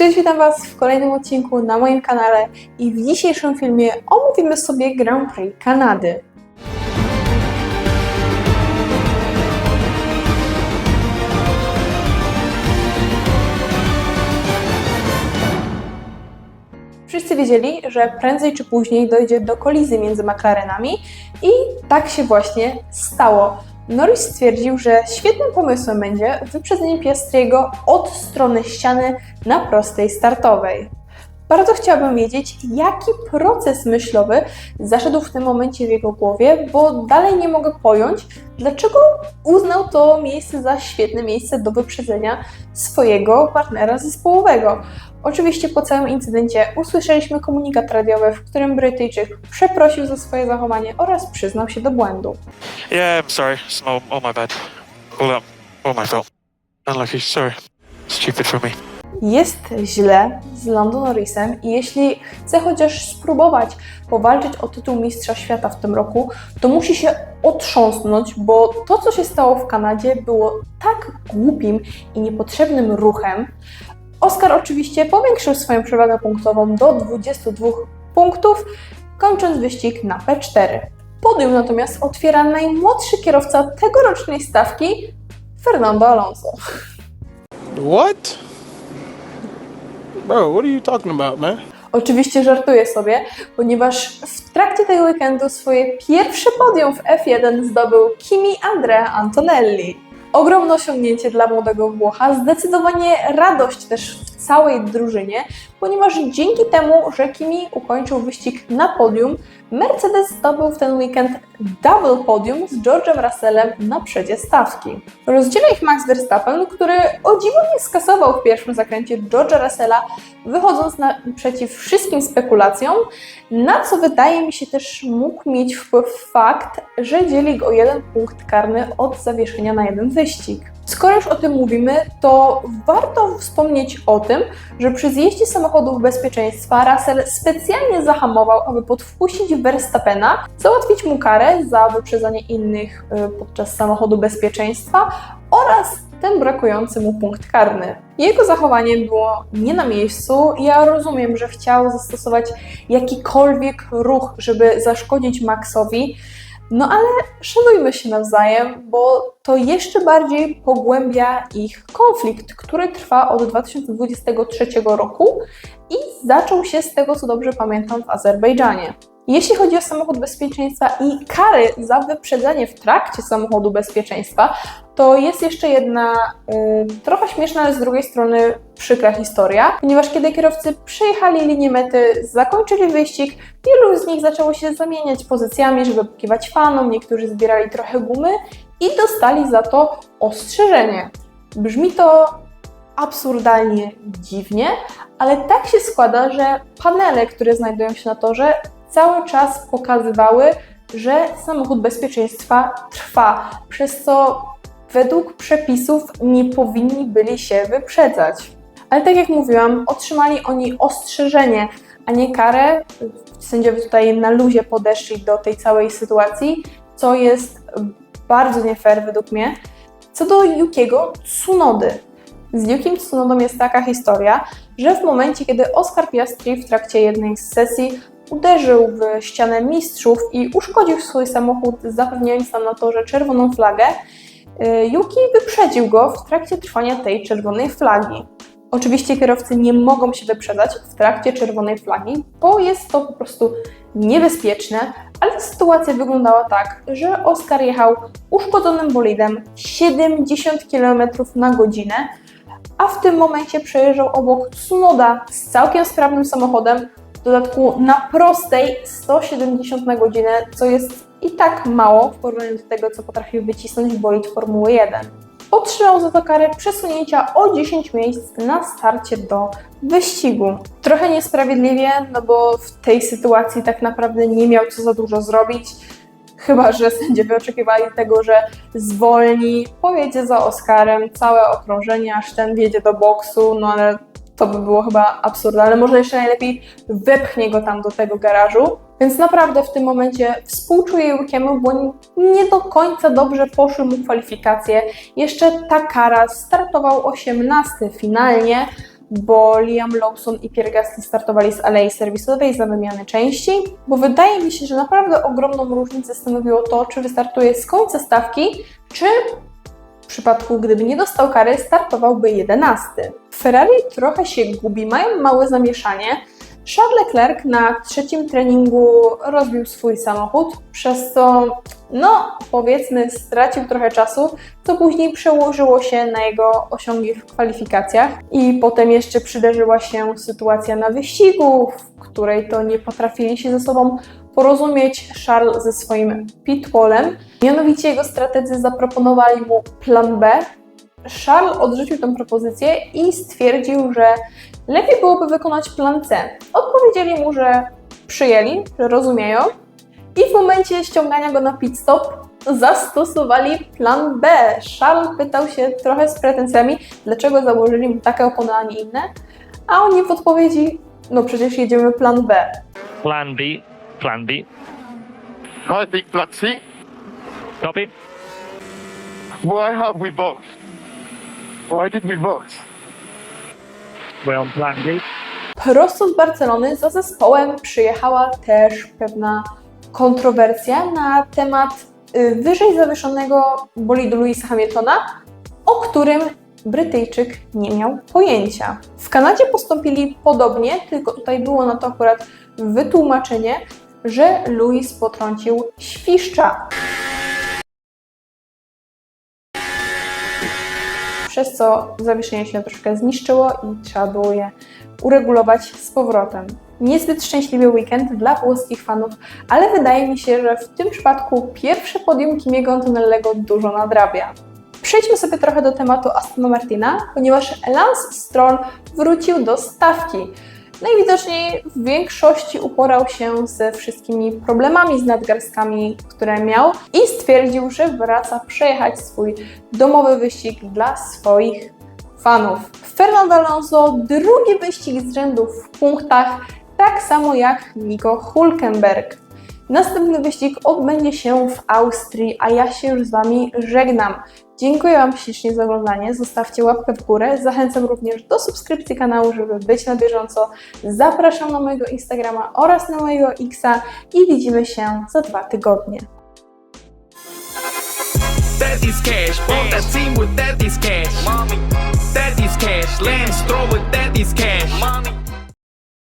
Cześć, witam Was w kolejnym odcinku na moim kanale i w dzisiejszym filmie omówimy sobie Grand Prix Kanady. Wszyscy wiedzieli, że prędzej czy później dojdzie do kolizji między McLarenami i tak się właśnie stało. Norris stwierdził, że świetnym pomysłem będzie wyprzedzenie Piastriego od strony ściany na prostej startowej. Bardzo chciałabym wiedzieć, jaki proces myślowy zaszedł w tym momencie w jego głowie, bo dalej nie mogę pojąć, dlaczego uznał to miejsce za świetne miejsce do wyprzedzenia swojego partnera zespołowego. Oczywiście po całym incydencie usłyszeliśmy komunikat radiowy, w którym Brytyjczyk przeprosił za swoje zachowanie oraz przyznał się do błędu. Yeah, I'm sorry. It's all, all my bad. All. All my fault. Unlucky. Sorry. Stupid for me. Jest źle z Lando Norrisem i jeśli chce chociaż spróbować powalczyć o tytuł Mistrza Świata w tym roku, to musi się otrząsnąć, bo to, co się stało w Kanadzie, było tak głupim i niepotrzebnym ruchem. Oscar oczywiście powiększył swoją przewagę punktową do 22 punktów, kończąc wyścig na P4. Podium natomiast otwiera najmłodszy kierowca tegorocznej stawki, Fernando Alonso. What? Bro, what are you talking about, man? Oczywiście żartuję sobie, ponieważ w trakcie tego weekendu swoje pierwsze podium w F1 zdobył Kimi Andrea Antonelli. Ogromne osiągnięcie dla młodego Włocha, zdecydowanie radość też całej drużynie, ponieważ dzięki temu, że Kimi ukończył wyścig na podium, Mercedes zdobył w ten weekend double podium z George'em Russellem na przedzie stawki. Rozdziela ich Max Verstappen, który o dziwo nie skasował w pierwszym zakręcie George'a Russella, wychodząc naprzeciw wszystkim spekulacjom, na co wydaje mi się też mógł mieć wpływ fakt, że dzieli go jeden punkt karny od zawieszenia na jeden wyścig. Skoro już o tym mówimy, to warto wspomnieć o tym, że przy zjeździe samochodów bezpieczeństwa Russell specjalnie zahamował, aby podwpuścić Verstappena, załatwić mu karę za wyprzedzanie innych y, podczas samochodu bezpieczeństwa oraz ten brakujący mu punkt karny. Jego zachowanie było nie na miejscu. Ja rozumiem, że chciał zastosować jakikolwiek ruch, żeby zaszkodzić Maxowi, no ale szanujmy się nawzajem, bo to jeszcze bardziej pogłębia ich konflikt, który trwa od 2023 roku i zaczął się z tego, co dobrze pamiętam, w Azerbejdżanie. Jeśli chodzi o samochód bezpieczeństwa i kary za wyprzedzenie w trakcie samochodu bezpieczeństwa, to jest jeszcze jedna y, trochę śmieszna, ale z drugiej strony przykra historia, ponieważ kiedy kierowcy przejechali linię mety, zakończyli wyścig, wielu z nich zaczęło się zamieniać pozycjami, żeby pokiwać fanom, niektórzy zbierali trochę gumy i dostali za to ostrzeżenie. Brzmi to absurdalnie dziwnie, ale tak się składa, że panele, które znajdują się na torze, cały czas pokazywały, że samochód bezpieczeństwa trwa, przez co według przepisów nie powinni byli się wyprzedzać. Ale tak jak mówiłam, otrzymali oni ostrzeżenie, a nie karę. Sędziowie tutaj na luzie podeszli do tej całej sytuacji, co jest bardzo nie fair według mnie. Co do Yukiego Tsunody. Z Yukim Tsunodą jest taka historia, że w momencie, kiedy Oscar Piastri w trakcie jednej z sesji uderzył w ścianę mistrzów i uszkodził swój samochód, zapewniając tam na torze czerwoną flagę, Yuki wyprzedził go w trakcie trwania tej czerwonej flagi. Oczywiście kierowcy nie mogą się wyprzedzać w trakcie czerwonej flagi, bo jest to po prostu niebezpieczne, ale sytuacja wyglądała tak, że Oscar jechał uszkodzonym bolidem 70 km na godzinę, a w tym momencie przejeżdżał obok Tsunoda z całkiem sprawnym samochodem, w dodatku na prostej 170 na godzinę, co jest i tak mało w porównaniu do tego, co potrafił wycisnąć bolid Formuły 1. Otrzymał za to karę przesunięcia o 10 miejsc na starcie do wyścigu. Trochę niesprawiedliwie, no bo w tej sytuacji tak naprawdę nie miał co za dużo zrobić. Chyba, że sędziowie oczekiwali tego, że zwolni, pojedzie za Oscarem całe okrążenie, aż ten wjedzie do boksu, no ale to by było chyba absurdalne. Może jeszcze najlepiej wepchnie go tam do tego garażu. Więc naprawdę w tym momencie współczuję Jukiemu, bo nie do końca dobrze poszły mu kwalifikacje. Jeszcze ta kara startował 18 finalnie, bo Liam Lawson i Pierre Gasly startowali z alei serwisowej za wymianę części, bo wydaje mi się, że naprawdę ogromną różnicę stanowiło to, czy wystartuje z końca stawki, czy w przypadku, gdyby nie dostał kary, startowałby 11. Ferrari trochę się gubi, mają małe zamieszanie. Charles Leclerc na trzecim treningu rozbił swój samochód, przez co, no powiedzmy, stracił trochę czasu, co później przełożyło się na jego osiągi w kwalifikacjach. I potem jeszcze przydarzyła się sytuacja na wyścigu, w której to nie potrafili się ze sobą porozumieć Charles ze swoim pitwallem. Mianowicie jego strategzy zaproponowali mu plan B. Charles odrzucił tę propozycję i stwierdził, że lepiej byłoby wykonać plan C. Odpowiedzieli mu, że przyjęli, że rozumieją i w momencie ściągania go na pit stop zastosowali plan B. Charles pytał się trochę z pretensjami, dlaczego założyli mu takie opony, a nie inne, a oni w odpowiedzi, no przecież jedziemy plan B. Plan B. Plan B. I think plan C. Copy. Why have we both? Why did we both? We're on plan B. Prosto z Barcelony za zespołem przyjechała też pewna kontrowersja na temat y, wyżej zawieszonego bolidu Louisa Hamiltona, o którym Brytyjczyk nie miał pojęcia. W Kanadzie postąpili podobnie, tylko tutaj było na to akurat wytłumaczenie, że Louis potrącił świszcza. Przez co zawieszenie się troszkę zniszczyło i trzeba było je uregulować z powrotem. Niezbyt szczęśliwy weekend dla włoskich fanów, ale wydaje mi się, że w tym przypadku pierwsze podium Kimiego Antonellego dużo nadrabia. Przejdźmy sobie trochę do tematu Astona Martina, ponieważ Lance Stroll wrócił do stawki. Najwidoczniej w większości uporał się ze wszystkimi problemami z nadgarstkami, które miał i stwierdził, że wraca przejechać swój domowy wyścig dla swoich fanów. Fernando Alonso drugi wyścig z rzędu w punktach, tak samo jak Nico Hulkenberg. Następny wyścig odbędzie się w Austrii, a ja się już z Wami żegnam. Dziękuję Wam ślicznie za oglądanie, zostawcie łapkę w górę, zachęcam również do subskrypcji kanału, żeby być na bieżąco. Zapraszam na mojego Instagrama oraz na mojego Xa i widzimy się za dwa tygodnie. Daddy's cash, bought that team with daddy's cash. Mommy, daddy's cash, Lance throw with daddy's cash. Mommy,